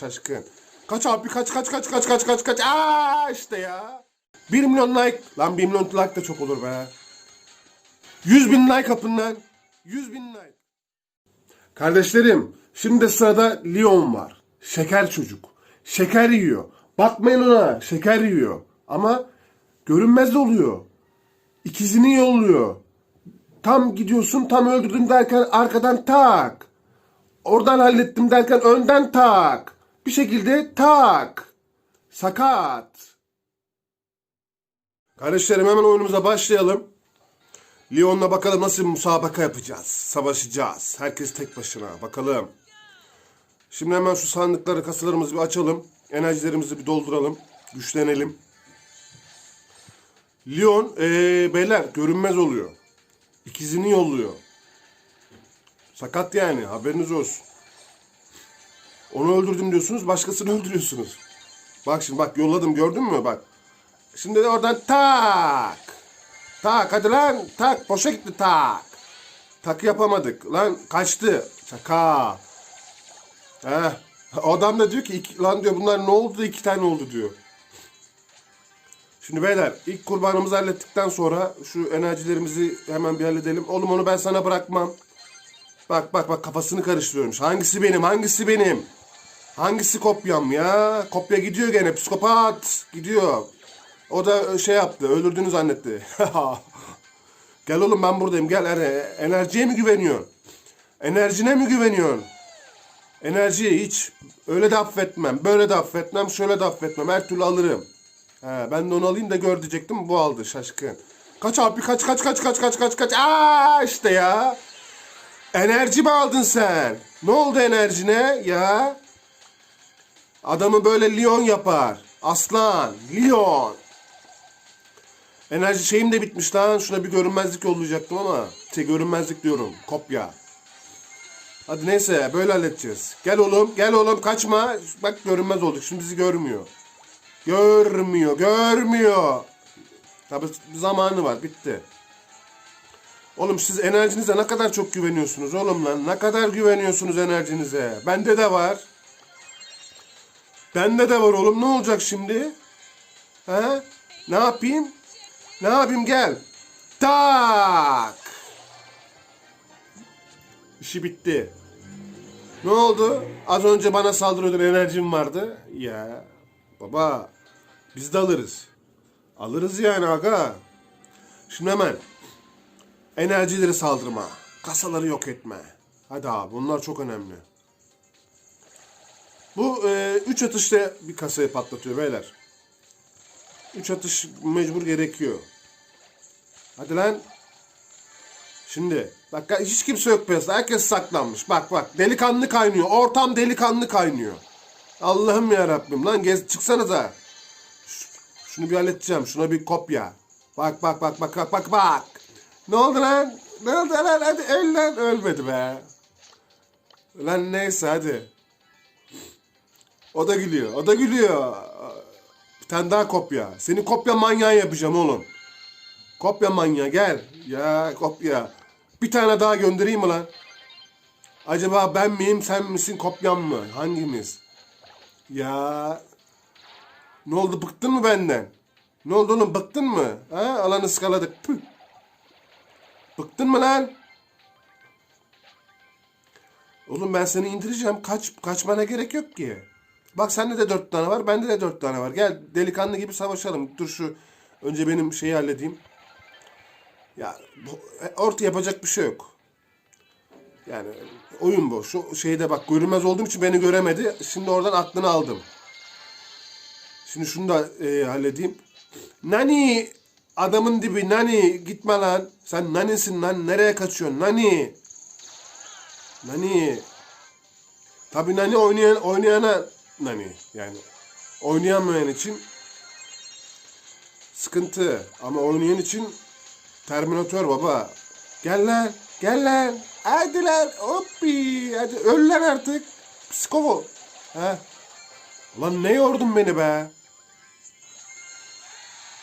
Şaşkın. Kaç abi kaç kaç kaç kaç kaç kaç kaç. Aa işte ya. 1 milyon like. Lan 1 milyon like da çok olur be. 100 bin like yapın lan. 100 bin like. Kardeşlerim şimdi sırada Leon var. Şeker çocuk. Şeker yiyor. Bakmayın ona şeker yiyor. Ama görünmez oluyor. İkizini yolluyor. Tam gidiyorsun tam öldürdüm derken arkadan tak. Oradan hallettim derken önden tak. Bir şekilde tak. Sakat. Kardeşlerim hemen oyunumuza başlayalım. Lyon'la bakalım nasıl bir musabaka yapacağız. Savaşacağız. Herkes tek başına. Bakalım. Şimdi hemen şu sandıkları, kasalarımızı bir açalım. Enerjilerimizi bir dolduralım. Güçlenelim. Lyon, ee, beyler görünmez oluyor. İkizini yolluyor. Sakat yani haberiniz olsun. Onu öldürdüm diyorsunuz başkasını öldürüyorsunuz. Bak şimdi bak yolladım gördün mü bak. Şimdi de oradan tak. Tak hadi lan tak boşa gitti tak. Tak yapamadık lan kaçtı. Şaka. Heh. Adam da diyor ki iki, lan diyor bunlar ne oldu iki tane oldu diyor. Şimdi beyler ilk kurbanımızı hallettikten sonra şu enerjilerimizi hemen bir halledelim. Oğlum onu ben sana bırakmam. Bak bak bak kafasını karıştırıyormuş. Hangisi benim hangisi benim? Hangisi kopyam ya? Kopya gidiyor gene psikopat gidiyor. O da şey yaptı öldürdüğünü zannetti. gel oğlum ben buradayım gel. Ere. Enerjiye mi güveniyorsun? Enerjine mi güveniyorsun? Enerjiyi hiç öyle de affetmem, böyle de affetmem, şöyle de affetmem. Her türlü alırım. He, ben de onu alayım da gör diyecektim. Bu aldı şaşkın. Kaç abi kaç kaç kaç kaç kaç kaç kaç. Aa işte ya. Enerji mi aldın sen? Ne oldu enerjine ya? Adamı böyle Leon yapar. Aslan, Leon. Enerji şeyim de bitmiş lan. Şuna bir görünmezlik yollayacaktım ama. Şey görünmezlik diyorum. Kopya. Hadi neyse böyle halledeceğiz. Gel oğlum gel oğlum kaçma. Bak görünmez olduk. Şimdi bizi görmüyor. Görmüyor görmüyor. Tabi zamanı var bitti. Oğlum siz enerjinize ne kadar çok güveniyorsunuz oğlum lan. Ne kadar güveniyorsunuz enerjinize. Bende de var. Bende de var oğlum. Ne olacak şimdi? He? Ne yapayım? Ne yapayım gel. Tak. İşi bitti. Ne oldu? Az önce bana saldırıyordun enerjim vardı. Ya baba biz de alırız. Alırız yani aga. Şimdi hemen enerjileri saldırma. Kasaları yok etme. Hadi abi bunlar çok önemli. Bu e, üç atışta bir kasayı patlatıyor beyler. Üç atış mecbur gerekiyor. Hadi lan. Şimdi bak hiç kimse yok piyasada. Herkes saklanmış. Bak bak delikanlı kaynıyor. Ortam delikanlı kaynıyor. Allah'ım ya Rabbim lan gez çıksanıza. Şunu bir halledeceğim. Şuna bir kopya. Bak bak bak bak bak bak bak. Ne oldu lan? Ne oldu lan? Hadi öl lan. Ölmedi be. Lan neyse hadi. O da gülüyor. O da gülüyor. Bir tane daha kopya. Seni kopya manyağı yapacağım oğlum. Kopya manyağı gel. Ya kopya. Bir tane daha göndereyim mi lan? Acaba ben miyim sen misin kopyam mı? Hangimiz? Ya. Ne oldu bıktın mı benden? Ne oldu oğlum bıktın mı? Ha alanı ıskaladık. Püh. Bıktın mı lan? Oğlum ben seni indireceğim. Kaç kaçmana gerek yok ki. Bak sende de dört tane var. Bende de dört tane var. Gel delikanlı gibi savaşalım. Dur şu önce benim şeyi halledeyim. Ya e, orta yapacak bir şey yok. Yani oyun bu. Şu şeyde bak görünmez olduğum için beni göremedi. Şimdi oradan aklını aldım. Şimdi şunu da e, halledeyim. Nani adamın dibi Nani gitme lan. Sen Nani'sin lan. Nereye kaçıyorsun Nani? Nani. Tabii Nani oynayan oynayana Nani yani oynayamayan için sıkıntı ama oynayan için Terminator baba. Gel lan. Gel lan. Hadi lan. Hoppi. Hadi öl lan artık. Psikovo. Ha. Lan ne yordun beni be.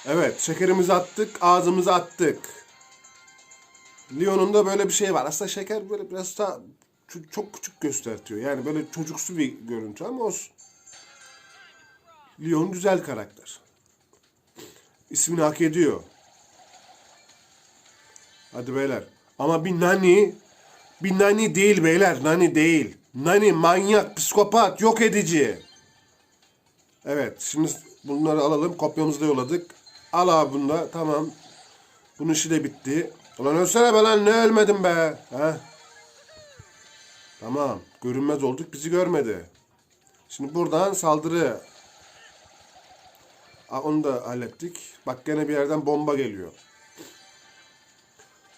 Evet şekerimizi attık. Ağzımızı attık. Leon'un da böyle bir şey var. Aslında şeker böyle biraz daha çok küçük göstertiyor. Yani böyle çocuksu bir görüntü ama olsun. Leon güzel karakter. İsmini hak ediyor. Hadi beyler. Ama bir Nani, bir Nani değil beyler. Nani değil. Nani manyak, psikopat, yok edici. Evet, şimdi bunları alalım. Kopyamızı da yolladık. Al abi bunu da. Tamam. Bunun işi de bitti. Ulan ölsene be lan ne ölmedim be. Ha? Tamam. Görünmez olduk bizi görmedi. Şimdi buradan saldırı. Onu da hallettik. Bak gene bir yerden bomba geliyor.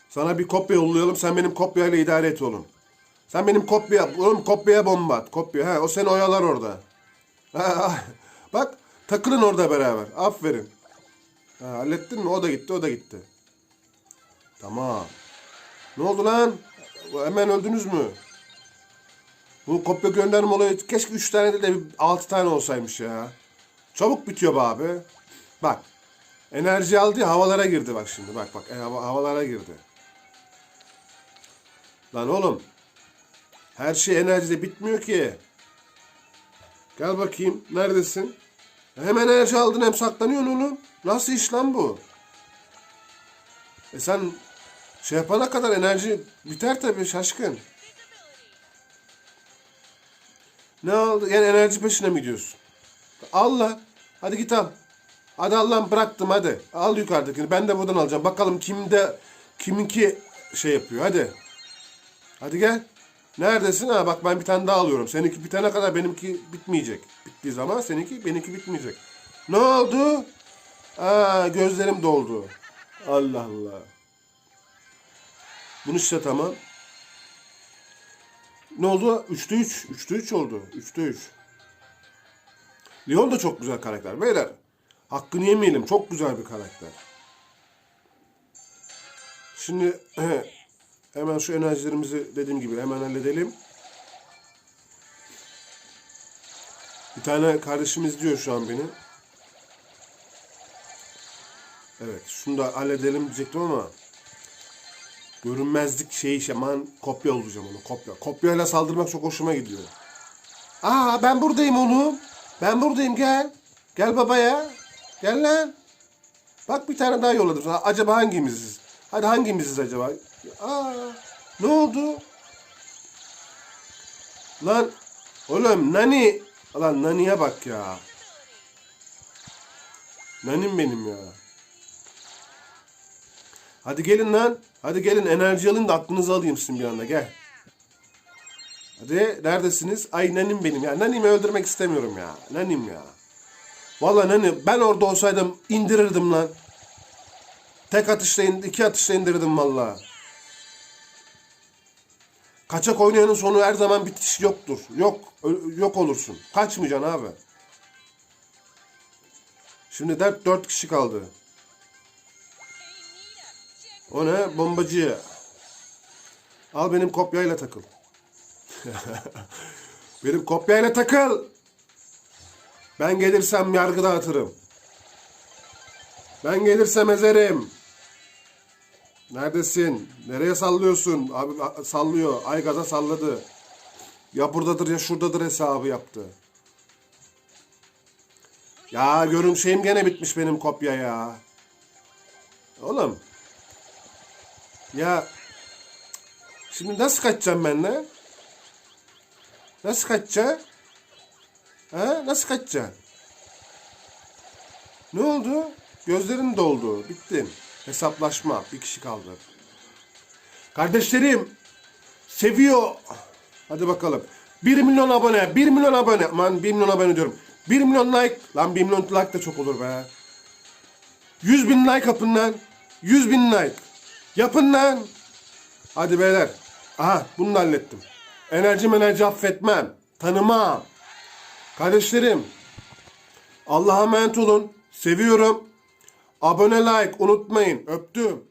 Sana bir kopya yollayalım. Sen benim kopyayla idare et oğlum. Sen benim kopya, oğlum kopyaya bomba at. Kopya. Ha, o seni oyalar orada. Bak takılın orada beraber. Aferin. Ha, hallettin mi? O da gitti, o da gitti. Tamam. Ne oldu lan? Hemen öldünüz mü? Bu kopya gönderme olayı keşke 3 tane de 6 tane olsaymış ya. Çabuk bitiyor be abi. Bak. Enerji aldı havalara girdi bak şimdi. Bak bak e, hava- havalara girdi. Lan oğlum. Her şey enerjide bitmiyor ki. Gel bakayım. Neredesin? Hem enerji aldın hem saklanıyorsun oğlum. Nasıl iş lan bu? E sen şey yapana kadar enerji biter tabii şaşkın. Ne oldu? Yani enerji peşine mi gidiyorsun? Allah. Hadi git al. Hadi Allah'ım bıraktım hadi. Al yukarıdakini. Ben de buradan alacağım. Bakalım kimde kiminki şey yapıyor. Hadi. Hadi gel. Neredesin? Ha bak ben bir tane daha alıyorum. Seninki bitene kadar benimki bitmeyecek. Bittiği zaman seninki benimki bitmeyecek. Ne oldu? Aa gözlerim doldu. Allah Allah. Bunu işte tamam. Ne oldu? 3'te 3. 3'te 3 oldu. 3'te 3. Leon da çok güzel karakter. Beyler hakkını yemeyelim. Çok güzel bir karakter. Şimdi hemen şu enerjilerimizi dediğim gibi hemen halledelim. Bir tane kardeşimiz diyor şu an beni. Evet şunu da halledelim diyecektim ama görünmezlik şeyi şaman kopya olacağım onu kopya. Kopyayla saldırmak çok hoşuma gidiyor. Aa ben buradayım oğlum. Ben buradayım gel. Gel babaya. Gel lan. Bak bir tane daha yolladım. Acaba hangimiziz? Hadi hangimiziz acaba? Aa ne oldu? Lan oğlum Nani. Lan Nani'ye bak ya. Nanim benim ya. Hadi gelin lan. Hadi gelin enerji alın da aklınızı alayım sizin bir anda gel. Hadi neredesiniz? Ay nanim benim ya. Nanimi öldürmek istemiyorum ya. Nanim ya. Vallahi nani ben orada olsaydım indirirdim lan. Tek atışla in- iki atışla indirdim vallahi. Kaçak oynayanın sonu her zaman bitiş yoktur. Yok yok olursun. Kaçmayacaksın abi. Şimdi dört, dört kişi kaldı. O ne? Bombacı. Al benim kopyayla takıl. benim kopyayla takıl. Ben gelirsem yargı dağıtırım. Ben gelirsem ezerim. Neredesin? Nereye sallıyorsun? Abi sallıyor. Ay gaza salladı. Ya buradadır ya şuradadır hesabı yaptı. Ya görüm şeyim gene bitmiş benim kopya ya. Oğlum. Ya şimdi nasıl kaçacağım ben ne? Nasıl kaçacağım? Ha? Nasıl kaçacaksın? Ne oldu? Gözlerin doldu. Bittin. Hesaplaşma. Bir kişi kaldı. Kardeşlerim. Seviyor. Hadi bakalım. 1 milyon abone. 1 milyon abone. Aman 1 milyon abone diyorum. 1 milyon like. Lan 1 milyon like da çok olur be. 100 bin like yapın lan. 100 bin like. Yapın lan. Hadi beyler. Aha bunu da hallettim. Enerji enerji affetmem. Tanımam. Kardeşlerim. Allah'a emanet olun. Seviyorum. Abone like unutmayın. Öptüm.